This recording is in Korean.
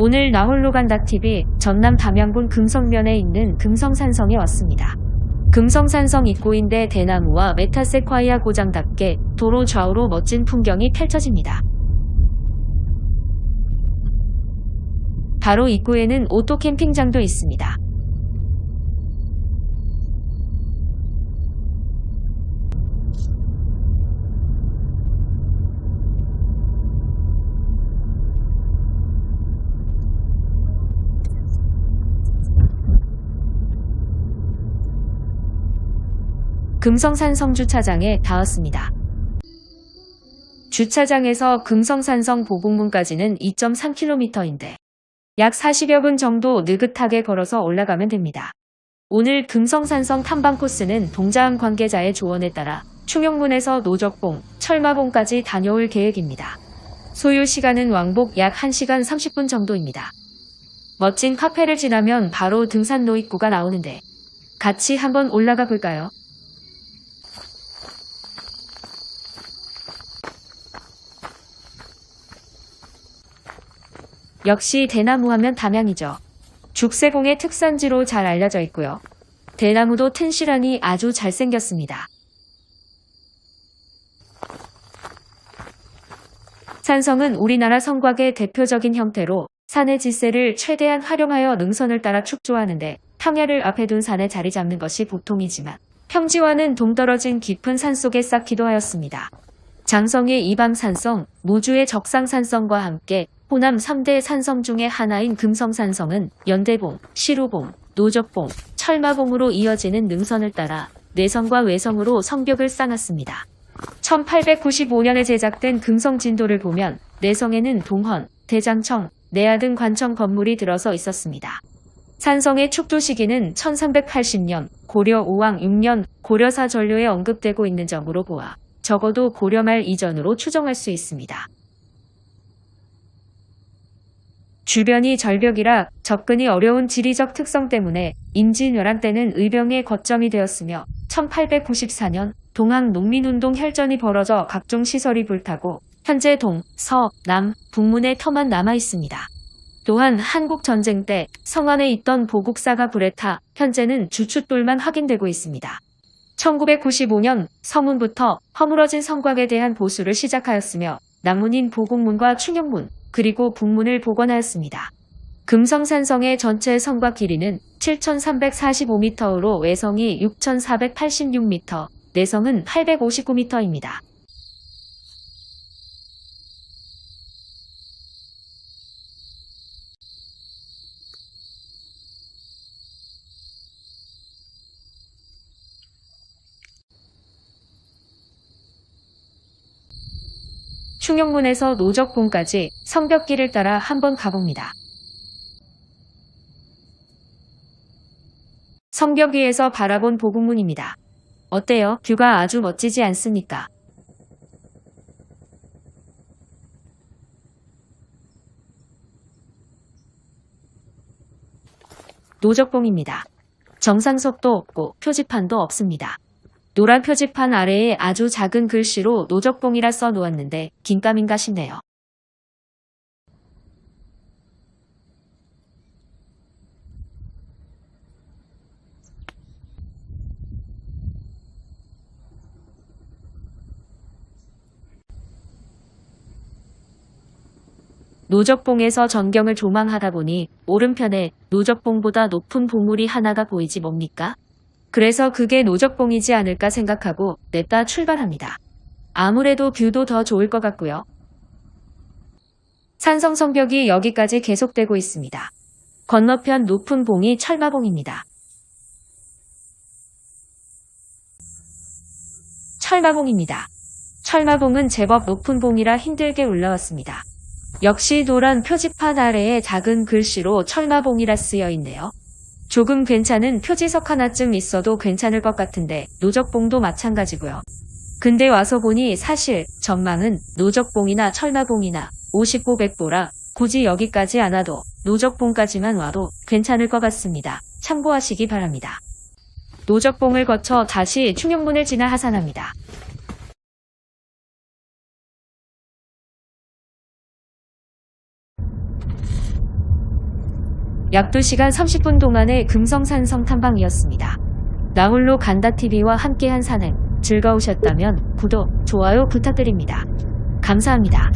오늘 나홀로 간다 TV 전남 담양군 금성면에 있는 금성산성에 왔습니다. 금성산성 입구인데 대나무와 메타세콰이아 고장답게 도로 좌우로 멋진 풍경이 펼쳐집니다. 바로 입구에는 오토 캠핑장도 있습니다. 금성산 성 주차장에 닿았습니다. 주차장에서 금성산성 보복문까지는 2.3km인데 약 40여 분 정도 느긋하게 걸어서 올라가면 됩니다. 오늘 금성산성 탐방 코스는 동자항 관계자의 조언에 따라 충영문에서 노적봉, 철마봉까지 다녀올 계획입니다. 소요 시간은 왕복 약 1시간 30분 정도입니다. 멋진 카페를 지나면 바로 등산로 입구가 나오는데 같이 한번 올라가 볼까요? 역시 대나무 하면 담양이죠. 죽세공의 특산지로 잘 알려져 있고요. 대나무도 튼실하니 아주 잘생겼습니다. 산성은 우리나라 성곽의 대표적인 형태로 산의 지세를 최대한 활용하여 능선을 따라 축조하는데 평야를 앞에 둔 산에 자리 잡는 것이 보통이지만 평지와는 동떨어진 깊은 산속에 쌓기도 하였습니다. 장성의 이방산성, 무주의 적상산성과 함께 호남 3대 산성 중의 하나인 금성산성은 연대봉, 시루봉, 노적봉, 철마봉으로 이어지는 능선을 따라 내성과 외성으로 성벽을 쌓았습니다. 1895년에 제작된 금성 진도를 보면 내성에는 동헌, 대장청, 내야 등 관청 건물이 들어서 있었습니다. 산성의 축도 시기는 1380년, 고려 5왕 6년 고려사 전료에 언급되고 있는 점으로 보아 적어도 고려 말 이전으로 추정할 수 있습니다. 주변이 절벽이라 접근이 어려운 지리적 특성 때문에 임진왜란 때는 의병의 거점이 되었으며 1894년 동학 농민운동 혈전이 벌어져 각종 시설이 불타고 현재 동, 서, 남, 북문의 터만 남아 있습니다. 또한 한국 전쟁 때 성안에 있던 보국사가 불에 타 현재는 주춧돌만 확인되고 있습니다. 1995년 서문부터 허물어진 성곽에 대한 보수를 시작하였으며 남문인 보국문과 충영문 그리고 북문을 복원하였습니다. 금성산성의 전체 성곽 길이는 7,345m로 외성이 6,486m, 내성은 859m입니다. 충영문에서 노적봉까지 성벽길을 따라 한번 가봅니다. 성벽 위에서 바라본 보국문입니다. 어때요? 뷰가 아주 멋지지 않습니까? 노적봉입니다. 정상석도 없고 표지판도 없습니다. 노란 표지판 아래에 아주 작은 글씨로 노적봉이라 써 놓았는데 긴감인가 싶네요. 노적봉에서 전경을 조망하다 보니 오른편에 노적봉보다 높은 봉우리 하나가 보이지 뭡니까? 그래서 그게 노적봉이지 않을까 생각하고 냈다 출발합니다. 아무래도 뷰도 더 좋을 것 같고요. 산성 성벽이 여기까지 계속되고 있습니다. 건너편 높은 봉이 철마봉입니다. 철마봉입니다. 철마봉은 제법 높은 봉이라 힘들게 올라왔습니다. 역시 노란 표지판 아래에 작은 글씨로 철마봉이라 쓰여 있네요. 조금 괜찮은 표지석 하나쯤 있어도 괜찮을 것 같은데 노적봉도 마찬가지고요. 근데 와서 보니 사실 전망은 노적봉이나 철마봉이나 50보 100보라 굳이 여기까지 안 와도 노적봉까지만 와도 괜찮을 것 같습니다. 참고하시기 바랍니다. 노적봉을 거쳐 다시 충영문을 지나 하산합니다. 약 2시간 30분 동안의 금성산성 탐방이었습니다. 나홀로 간다TV와 함께한 산행 즐거우셨다면 구독, 좋아요 부탁드립니다. 감사합니다.